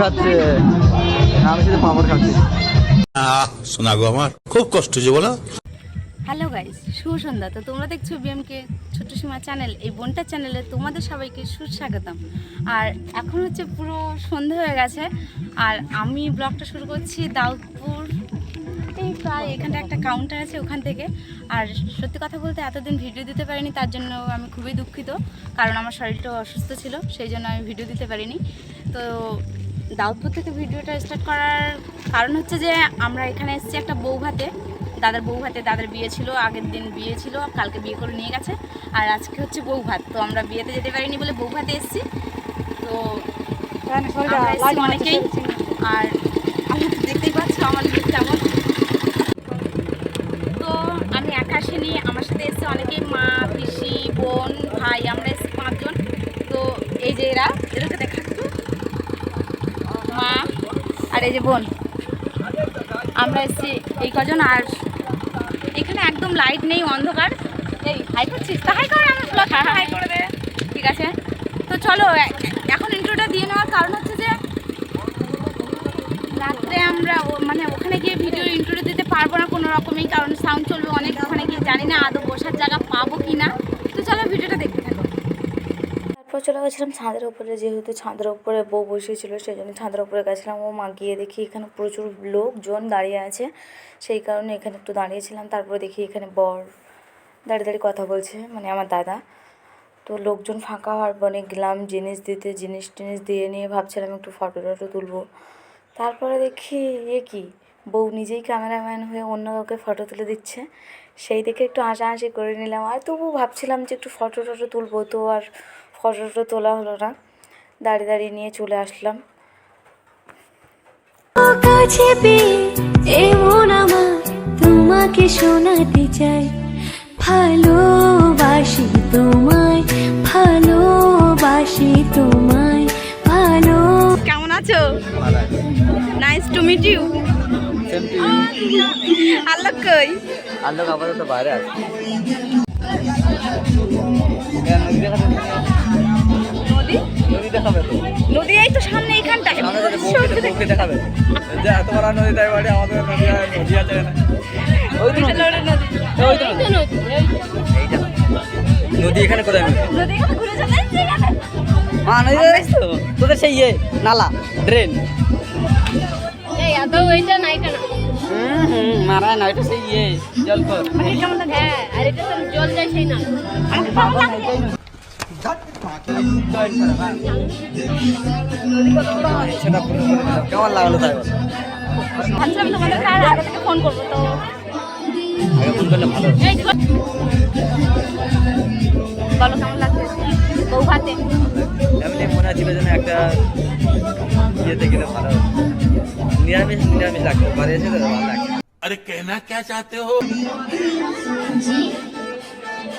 খাচ্ছে আমি শুধু পাঁপড় খাচ্ছি। শোনা গো আমার। খুব কষ্ট যে বলো। হ্যালো গাইস শুভ সন্ধ্যা। তো তোমরা দেখছ বিএমকে ছোট্ট সীমা চ্যানেল এই বোনটার চ্যানেলে তোমাদের সবাইকে সুস্বাগতম। আর এখন হচ্ছে পুরো সন্ধে হয়ে গেছে। আর আমি ব্লগটা শুরু করছি দাউদপুর। এই প্রায় এখানটা একটা কাউন্টার আছে ওখান থেকে। আর সত্যি কথা বলতে এতদিন ভিডিও দিতে পারিনি তার জন্য আমি খুবই দুঃখিত। কারণ আমার শরীরটা অসুস্থ ছিল সেই জন্য আমি ভিডিও দিতে পারিনি। তো দাউদপুর থেকে ভিডিওটা স্টার্ট করার কারণ হচ্ছে যে আমরা এখানে এসেছি একটা বউ ভাতে দাদার বউ ভাতে দাদার বিয়ে ছিল আগের দিন বিয়ে ছিল কালকে বিয়ে করে নিয়ে গেছে। আর আজকে হচ্ছে বউ ভাত তো আমরা বিয়েতে যেতে পারিনি বলে বউ ভাতে এসেছি। তো এসেছি অনেকেই। আর আমি দেখতেই পাচ্ছ আমার লুক কেমন। তো আমি একা আসিনি আমার সাথে এসেছে অনেকেই মা পিসি বোন ভাই আমরা এসেছি পাঁচজন। তো এই যে এরা এদেরকে দেখাচ্ছ মা আর এই যে বোন আমরা এসেছি এই কজন আর এখানে একদম লাইট নেই অন্ধকার। এই হাই করছিস তা? হাই করে আমি ব্লগ হাই করে দে। ঠিক আছে? তো চলো এখন ইন্ট্রোটা দিয়ে নেওয়ার কারণ হচ্ছে যে রাত্রে আমরা ও- মানে ওখানে গিয়ে ভিডিও ইন্ট্রো দিতে পারব না কোনো রকমই কারণ সাউন্ড চলবে অনেক। ওখানে গিয়ে জানি না আদৌ বসার জায়গা পাবো কি না তো চলো ভিডিওটা দেখতে থাকো তারপর চলে গেছিলাম ছাদের উপরে, যেহেতু ছাদের উপরে বউ বসেছিল সেই জন্য ছাদের উপরে গেছিলাম। ও মা গিয়ে দেখি এখানে প্রচুর লোকজন দাঁড়িয়ে আছে, সেই কারণে এখানে একটু দাঁড়িয়েছিলাম। তারপরে দেখি এখানে বর দাঁড়িয়ে দাঁড়িয়ে কথা বলছে মানে আমার দাদা। তো লোকজন ফাঁকা হওয়ার পরে গেলাম, জিনিস দিতে, জিনিস টিনিস দিয়ে নিয়ে ভাবছিলাম একটু ফটো টটো তুলবো। তারপরে দেখি এ কি? বউ নিজেই ক্যামেরাম্যান হয়ে অন্য কাউকে ফটো তুলে দিচ্ছে। সেই দেখে একটু হাসাহাসি করে নিলাম। আর তবু ভাবছিলাম যে একটু ফটো টটো তুলবো তো, আর ফটো টটো তোলা হলো না। দাঁড়িয়ে দাঁড়িয়ে নিয়ে চলে আসলাম। কাছে এমন আমার তোমাকে শোনাতে চাই। ভালোবাসি তোমায় ভালোবাসি তোমায় ভালো কেমন আছো? নাইস টু মিট ইউ আল্লাহ কই? আর লোক আপাতত বাইরে আছে। নদী? নদী দেখাবে তো। নদী এই তো সামনে এইখানটায়। বউকে বউকে দেখাবে। যে এত বড় নদী তাই বাড়ি আমাদের নদী নদী আছে না ওই তো নদী। ওই তো নদী। এইটা। নদী এখানে কোথায় নদী নদী এখানে ঘুরে চলে যাচ্ছে নদী দেখিস তো তোদের সেই ইয়ে নালা ড্রেন। এই নাই কেন? হুম না এটা সেই ইয়ে জল কর হ্যাঁ আর এটা তো জল যায় সেই না। কেমন লাগল তাই ভাবছিলাম তো মনে হচ্ছিল যেন একটা ইয়েতে গেলে ভালো নিরামিষ নিরামিষ লাগতো বাড়ি এসে তো ভালো লাগছে আরে কেনা। কে চাতে হো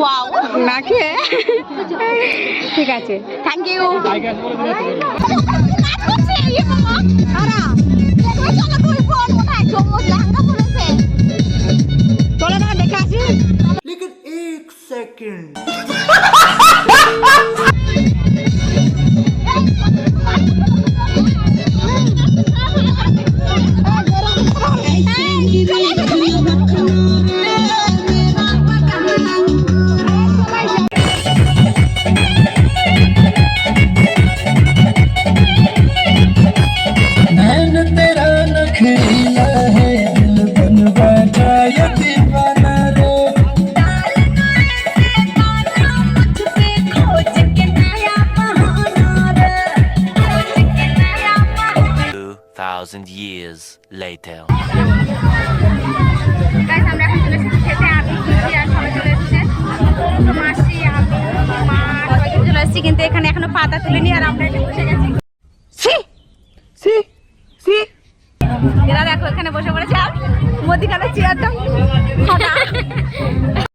ওয়াও না খেয়ে? ঠিক আছে। থ্যাংক ইউ চলো না দেখে thousand years later.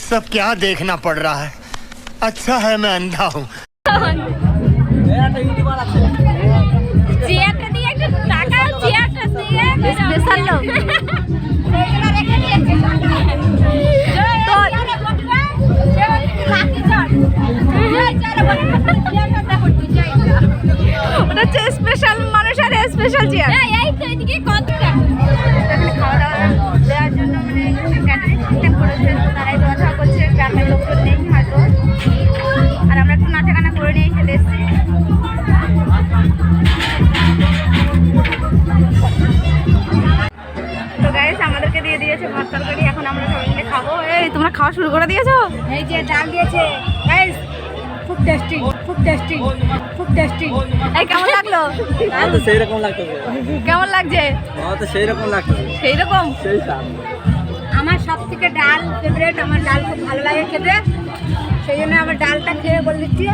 सब क्या देखना पड़ रहा है? अच्छा है मैं अंधा हूँ। স্পেশাল লোক ওটা হচ্ছে স্পেশাল মানুষের স্পেশাল চেয়ার এই তো এদিকে কত খাওয়া শুরু করে দিয়েছ? এই যে ডাল দিয়েছে। গাইস খুব টেস্টি খুব টেস্টি খুব টেস্টি এই কেমন লাগল? আমার তো সেই রকম লাগতেছে কেমন লাগছে? আমার তো সেই রকম লাগতেছে সেই রকম সেই আমার সব থেকে ডাল ফেভারিট আমার ডাল খুব ভালো লাগে খেতে। সেই জন্য আমার ডালটা খেয়ে বলে দিচ্ছি।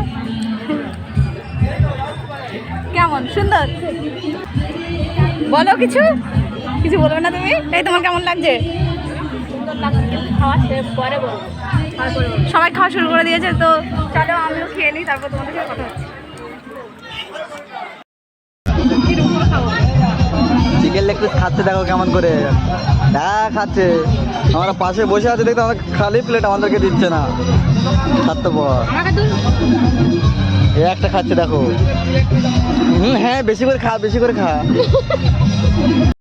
কেমন? সুন্দর? বলো কিছু? কিছু বলবে না তুমি? এই তোমার কেমন লাগছে? খাওয়া শেষ পরে বলব। সবাই খাওয়া শুরু করে দিয়েছে তো চলো আমিও খেয়ে নিই তারপর তোমাদের সাথে কথা হচ্ছে। চিকেন লেগ পিস খাচ্ছে দেখো কেমন করে। হ্যাঁ খাচ্ছে। আমরা পাশে বসে আছে দেখতে আমাদের খালি প্লেট আমাদেরকে দিচ্ছে না। খাচ্ছে পর এ একটা খাচ্ছে দেখো। হুম হ্যাঁ বেশি করে খা বেশি করে খা।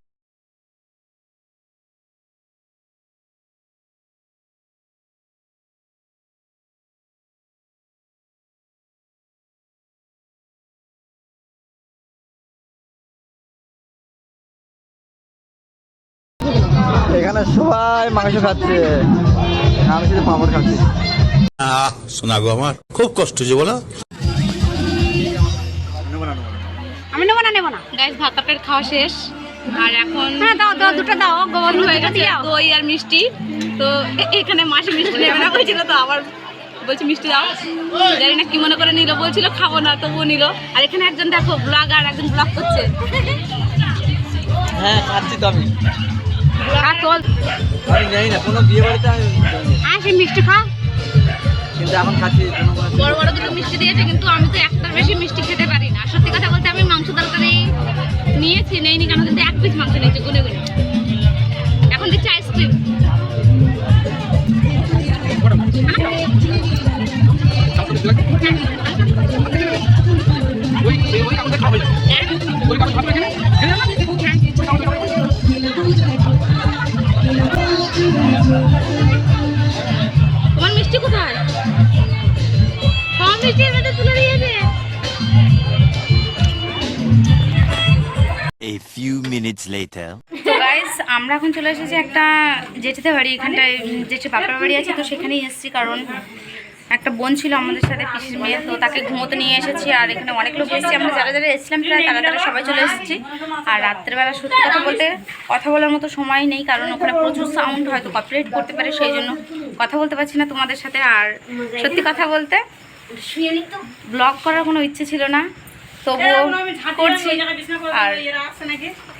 এখানে সবাই মাংস খাচ্ছে। আমি শুধু পাঁপড় খাচ্ছি। শোনা গো আমার খুব কষ্ট বলো। আমি নেব না নেব না। গাইস ভাত তরকারি খাওয়া শেষ। আর এখন হ্যাঁ দাও দাও দুটো দাও বন্ধ হয়ে গেছে দই আর মিষ্টি। তো এখানে মাসি মিষ্টি নেবে না বলছিল তো আবার বলছি মিষ্টি দাও। জানি না কি মনে করে নিল বলছিল খাব না তবুও নিল। আর এখানে একজন দেখো ব্লগার একজন ব্লগ করছে। হ্যাঁ খাচ্ছি তো আমি। আর তোল আমি জানি না কোনো বিয়ে বাড়িতে আমি আসি মিষ্টি খা। কিন্তু এখন খাচ্ছি কোনো কোনো- বড় বড় দুটো মিষ্টি দিয়েছে কিন্তু আমি তো একটার বেশি মিষ্টি খেতে পারি না। সত্যি কথা বলতে আমি মাংস তরকারি নিয়েছি নেইনি কেন? কিন্তু এক পিস মাংস নিয়েছি গুনে গুনে। এখন দিচ্ছি আইসক্রিম তোমার minutes later. তো গাইস আমরা এখন চলে এসেছি একটা জেঠিতে বাড়ি এখানটায় জেঠি বাপের বাড়ি আছে তো সেখানেই এসেছি কারণ একটা বোন ছিল আমাদের সাথে পিসির মেয়ে তো তাকে ঘুমোতে নিয়ে এসেছি আর এখানে অনেক লোক এসেছি। আমরা যারা যারা এসেছিলাম প্রায় তারা তারা সবাই চলে এসেছি। আর রাত্রেবেলা সত্যি কথা বলতে কথা বলার মতো সময় নেই কারণ ওখানে প্রচুর সাউন্ড হয়তো কপারেট করতে পারে সেই জন্য কথা বলতে পারছি না তোমাদের সাথে। আর সত্যি কথা বলতে ব্লগ করার কোনো ইচ্ছে ছিল না। তবুও করছি। আর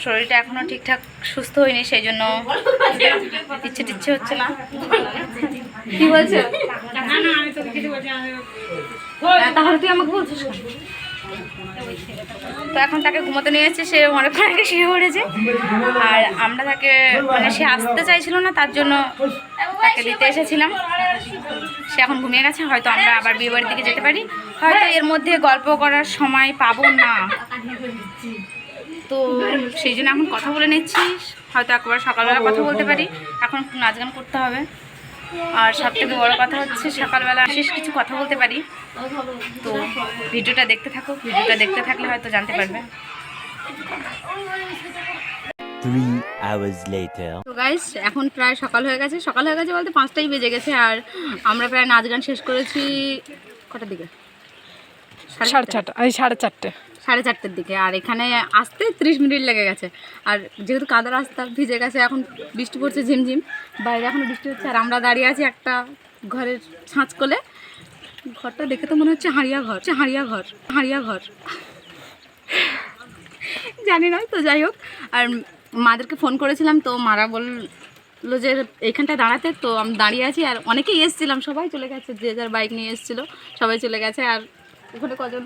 শরীরটা এখনও ঠিকঠাক সুস্থ হয়নি সেই জন্য ইচ্ছে টিচ্ছে হচ্ছে না। কি বলছো? হ্যাঁ, তাহলে তুই আমাকে বলছিস তো এখন তাকে ঘুমোতে নিয়ে এসেছে সে অনেক আগে শুয়ে পড়েছে। আর আমরা তাকে মানে সে আসতে চাইছিল না তার জন্য তাকে দিতে এসেছিলাম। সে এখন ঘুমিয়ে গেছে, হয়তো আমরা আবার বিয়ে বাড়ির দিকে যেতে পারি। হয়তো এর মধ্যে গল্প করার সময় পাবো না। তো সেই জন্য এখন কথা বলে নিচ্ছি, হয়তো একবার সকালবেলা কথা বলতে পারি। এখন নাচ গান করতে হবে। আর সব থেকে বড়ো কথা হচ্ছে, সকালবেলা বিশেষ কিছু কথা বলতে পারি। তো ভিডিওটা দেখতে থাকো, ভিডিওটা দেখতে থাকলে হয়তো জানতে পারবে। Three hours later. তো গাইস এখন প্রায় সকাল হয়ে গেছে। সকাল হয়ে গেছে বলতে পাঁচটাই বেজে গেছে আর আমরা প্রায় নাচ গান শেষ করেছি কটার দিকে? সাড়ে চারটা। এই সাড়ে চারটে। সাড়ে চারটের দিকে। আর এখানে আসতে ত্রিশ মিনিট লেগে গেছে। আর যেহেতু কাদা রাস্তা ভিজে গেছে এখন বৃষ্টি পড়ছে ঝিমঝিম। বাইরে এখন বৃষ্টি হচ্ছে। আর আমরা দাঁড়িয়ে আছি একটা ঘরের ছাঁচ কোলে। ঘরটা দেখে তো মনে হচ্ছে হাঁড়িয়া ঘর। হচ্ছে হাঁড়িয়া ঘর। হাঁড়িয়া ঘর। জানি না তো যাই হোক। আর মাদেরকে ফোন করেছিলাম, তো মারা বলল যে এইখানটায় দাঁড়াতে, তো আমি দাঁড়িয়ে আছি আর অনেকেই এসেছিলাম, সবাই চলে গেছে, যে যার বাইক নিয়ে এসেছিল, সবাই চলে গেছে আর ওখানে কজন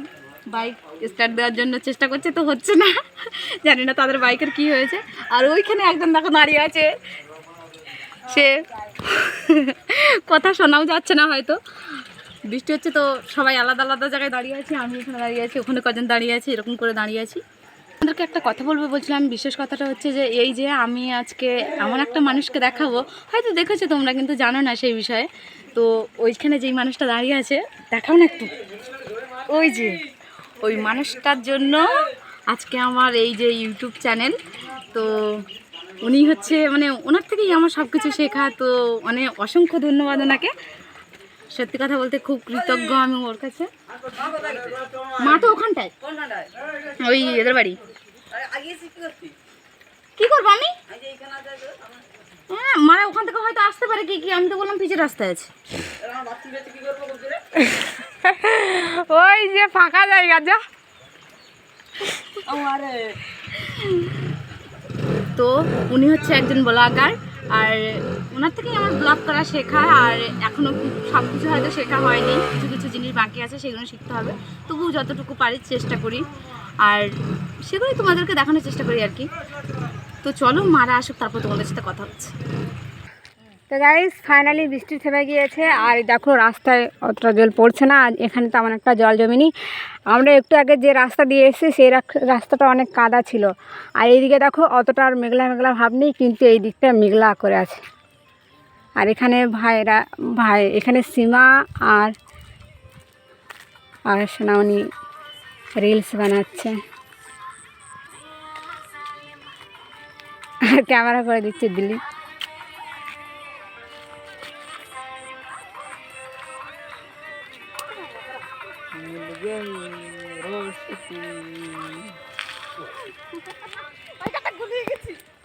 বাইক স্টার্ট দেওয়ার জন্য চেষ্টা করছে, তো হচ্ছে না, জানি না তাদের বাইকের কি হয়েছে, আর ওইখানে একজন দেখো দাঁড়িয়ে আছে, সে কথা শোনাও যাচ্ছে না হয়তো, বৃষ্টি হচ্ছে তো সবাই আলাদা আলাদা জায়গায় দাঁড়িয়ে আছি, আমি এখানে দাঁড়িয়ে আছি, ওখানে কজন দাঁড়িয়ে আছি, এরকম করে দাঁড়িয়ে আছি। আপনাদেরকে একটা কথা বলব, বলছিলাম, বিশেষ কথাটা হচ্ছে যে এই যে আমি আজকে এমন একটা মানুষকে দেখাবো, হয়তো দেখেছ তোমরা, কিন্তু জানো না সেই বিষয়ে। তো ওইখানে যেই মানুষটা দাঁড়িয়ে আছে, দেখাও না একটু। ওই যে, ওই মানুষটার জন্য আজকে আমার এই যে ইউটিউব চ্যানেল। তো উনি হচ্ছে মানে ওনার থেকেই আমার সব কিছু শেখা, তো মানে অসংখ্য ধন্যবাদ ওনাকে। সত্যি কথা বলতে খুব কৃতজ্ঞ আমি ওর কাছে। মা তো ওখানটায়? ওই এদের বাড়ি। কি করব আমি? হ্যাঁ মানে ওখান থেকে হয়তো আসতে পারে কি কি আমি তো বললাম পিছের রাস্তায় আছে। ওই যে ফাঁকা জায়গা যা। তো উনি হচ্ছে একজন ব্লগার আর ওনার থেকেই আমার ব্লগ করা শেখা আর এখনও সব কিছু হয়তো শেখা হয়নি কিছু কিছু জিনিস বাকি আছে সেগুলো শিখতে হবে। তবুও যতটুকু পারি চেষ্টা করি। আর সেগুলোই তোমাদেরকে দেখানোর চেষ্টা করি আর কি। তো চলো, মারা আসুক, তারপর তোমাদের সাথে কথা হচ্ছে। তো গাইস ফাইনালি বৃষ্টি থেমে গিয়েছে, আর দেখো রাস্তায় অতটা জল পড়ছে না, আর এখানে তেমন একটা জল জমেনি। আমরা একটু আগে যে রাস্তা দিয়ে এসেছি, সেই রাস্তাটা অনেক কাদা ছিল। আর এইদিকে দেখো, অতটা আর মেঘলা মেঘলা ভাব নেই, কিন্তু এই দিকটা মেঘলা করে আছে। আর এখানে ভাইরা, ভাই, এখানে সীমা আর আর সোনামণি রিলস বানাচ্ছে। আর ক্যামেরা করে দিচ্ছে দিল্লি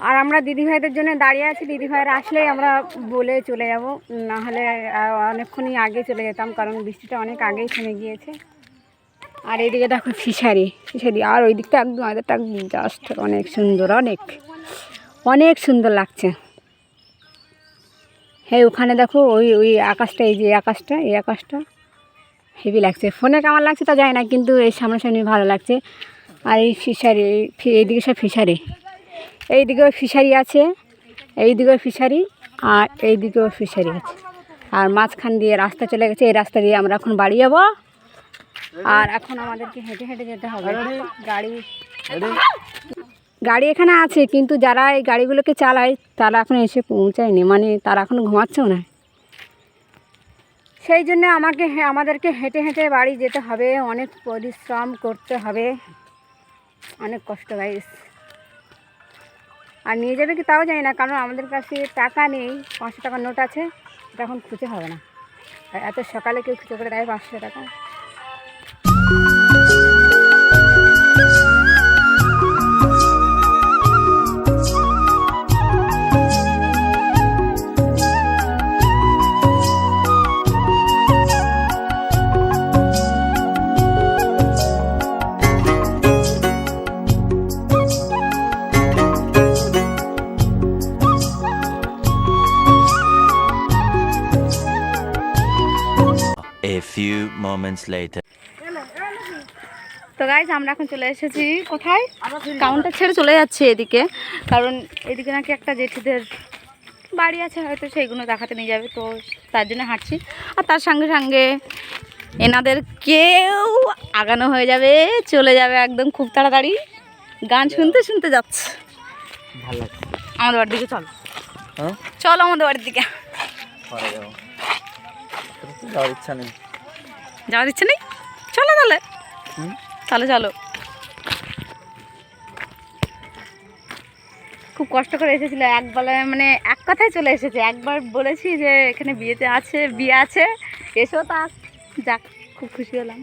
আর আমরা দিদিভাইদের জন্য দাঁড়িয়ে আছি। দিদিভাইরা আসলেই আমরা বলে চলে যাব। না হলে অনেকক্ষণই আগে চলে যেতাম, কারণ বৃষ্টিটা অনেক আগেই থেমে গিয়েছে। আর এইদিকে দেখো ফিশারি ফিশারি। আর ওই দিকটা একদম একদম জাস্ট অনেক সুন্দর, অনেক অনেক সুন্দর লাগছে। হ্যাঁ ওখানে দেখো ওই ওই আকাশটা, এই যে আকাশটা, এই আকাশটা হেভি লাগছে। ফোনে কেমন লাগছে তা যায় না, কিন্তু এই সামনাসামনি ভালো লাগছে। আর এই ফিশারি এইদিকে সব ফিশারি। এইদিকেও ফিশারি আছে, এইদিকেও ফিশারি, আর এইদিকেও ফিশারি আছে। আর মাঝখান দিয়ে রাস্তা চলে গেছে, এই রাস্তা দিয়ে আমরা এখন বাড়ি যাব। আর এখন আমাদেরকে হেঁটে হেঁটে যেতে হবে। গাড়ি গাড়ি এখানে আছে কিন্তু যারা এই গাড়িগুলোকে চালায় তারা এখন এসে পৌঁছায়নি। মানে তারা এখন ঘুমাচ্ছেও না। সেই জন্য আমাকে আমাদেরকে হেঁটে হেঁটে বাড়ি যেতে হবে। অনেক পরিশ্রম করতে হবে। অনেক কষ্ট গাইস। আর নিয়ে যাবে কি তাও জানি না কারণ আমাদের কাছে টাকা নেই। পাঁচশো টাকার নোট আছে। এটা এখন খুঁজে হবে না। এত সকালে কেউ খুঁজে করে দেয় পাঁচশো টাকা। Later. তো গাইজ আমরা এখন চলে এসেছি কোথায়? কাউন্টার ছেড়ে চলে যাচ্ছে এদিকে। কারণ এদিকে নাকি একটা জেঠিদের বাড়ি আছে হয়তো সেইগুলো দেখাতে নিয়ে যাবে তো তার জন্য হাঁটছি। আর তার সঙ্গে সঙ্গে এনাদের কেউ আগানো হয়ে যাবে চলে যাবে একদম খুব তাড়াতাড়ি। গান শুনতে শুনতে যাচ্ছে। ভালো আমাদের বাড়ির দিকে চল। হ্যাঁ? চলো আমাদের বাড়ির দিকে। যাওয়ার ইচ্ছা নেই। যাওয়া দিচ্ছে নেই? চলো তাহলে। তাহলে চলো। খুব কষ্ট করে এসেছিল। একবার মানে এক কথায় চলে এসেছে। একবার বলেছি যে এখানে বিয়েতে আছে বিয়ে আছে। এসো তা যাক খুব খুশি হলাম।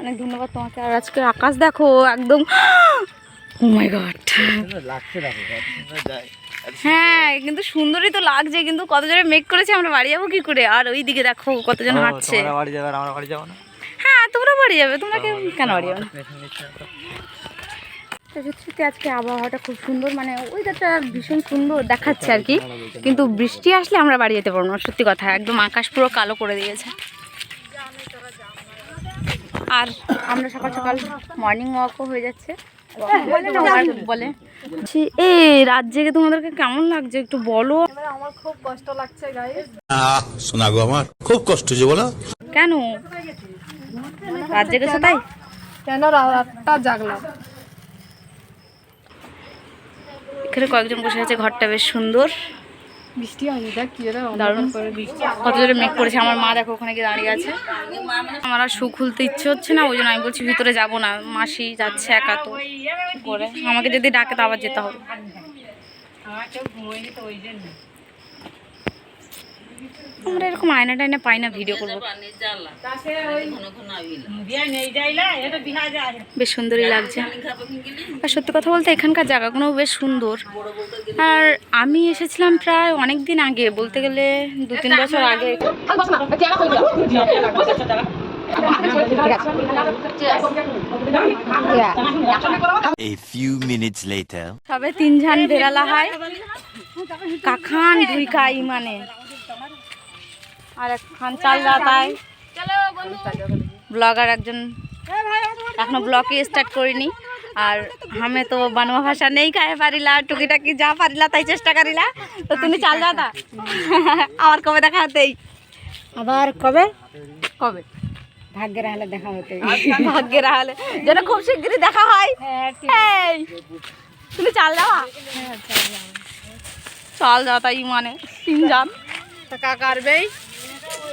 অনেক ধন্যবাদ তোমাকে। আর আজকে আকাশ দেখো একদম ও মাই গড লাগছে হ্যাঁ কিন্তু সুন্দরই তো লাগছে কিন্তু কত জনে মেক করেছে আমরা বাড়ি যাব কি করে? আর ওই দিকে দেখো কতজন হাঁটছে। বাড়ি যাবে আর আমরা বাড়ি যাব না? হ্যাঁ তোমরা বাড়ি যাবে তোমরা কেউ কেন বাড়ি যাবে সত্যি আজকে আবহাওয়াটা খুব সুন্দর মানে ওইটাটা ভীষণ সুন্দর দেখাচ্ছে আর কি। কিন্তু বৃষ্টি আসলে আমরা বাড়ি যেতে পারব না সত্যি কথা একদম আকাশ পুরো কালো করে দিয়েছে। আর আমরা সকাল সকাল মর্নিং ওয়াকও হয়ে যাচ্ছে। বলে এই রাত জেগে তোমাদেরকে কেমন লাগছে? একটু বলো। আহ শোনা গো আমার খুব কষ্ট হচ্ছে বলো। কেন? রাত জেগেছো তাই? কেন রাতটা জাগলাম এখানে কয়েকজন বসে আছে ঘরটা বেশ সুন্দর। বৃষ্টি হয়নি দেখ কি দারুণ। কত জোরে মেঘ করেছে। আমার মা দেখো ওখানে গিয়ে দাঁড়িয়ে আছে। আমার আর শু খুলতে ইচ্ছে হচ্ছে না ওই জন্য আমি বলছি ভিতরে যাব না। মাসি যাচ্ছে একা তো করে আমাকে যদি ডাকে তো আবার যেতে হবে। আমরা এরকম আয়না টাইনা পাই না ভিডিও করব। বেশ সুন্দরই লাগছে। আর সত্যি কথা বলতে এখানকার জায়গাগুলো বেশ সুন্দর। আর আমি এসেছিলাম প্রায় অনেক দিন আগে বলতে গেলে দু তিন বছর আগে. সবে তিনজন বেরালা হয়। কাখান দুই কাই মানে। আর একখান চাল রাতায় ব্লগার একজন। এখনও ব্লগে স্টার্ট করিনি। আর আমি তো বানোয়া ভাষা নেই খায় পারিলা টুকিটাকি যা পারিলা তাই চেষ্টা করিলা। তো তুমি চাল রাতা আমার কবে দেখা হতেই আবার কবে? কবে? ভাগ্যের হালে দেখা হতে। ভাগ্যের হলে যেন খুব শিগগিরই দেখা হয়। তুমি চাল যাওয়া চাল যাওয়া তাই মানে তিনজন। টাকা কাটবেই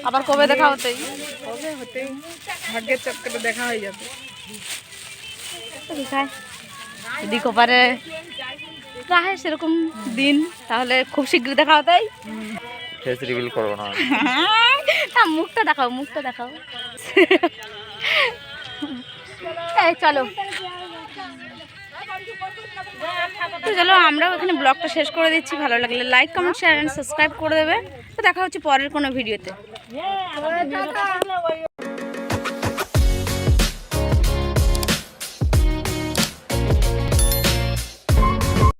আবার কবে দেখা হতেই? কবে হতেই? ভাগ্যের চক্করে দেখা হয়ে যাবে। যদি কোপারে রাহে সেরকম দিন তাহলে খুব শীঘ্রই দেখা হতেই। ফেস রিভিল করব না। না মুখটা দেখাও মুখটা দেখাও। এই চলো। তো চলো আমরাও এখানে ব্লগটা শেষ করে দিচ্ছি। ভালো লাগলে like comment share and subscribe করে দেবে। দেখা হচ্ছে পরের কোনো ভিডিওতে।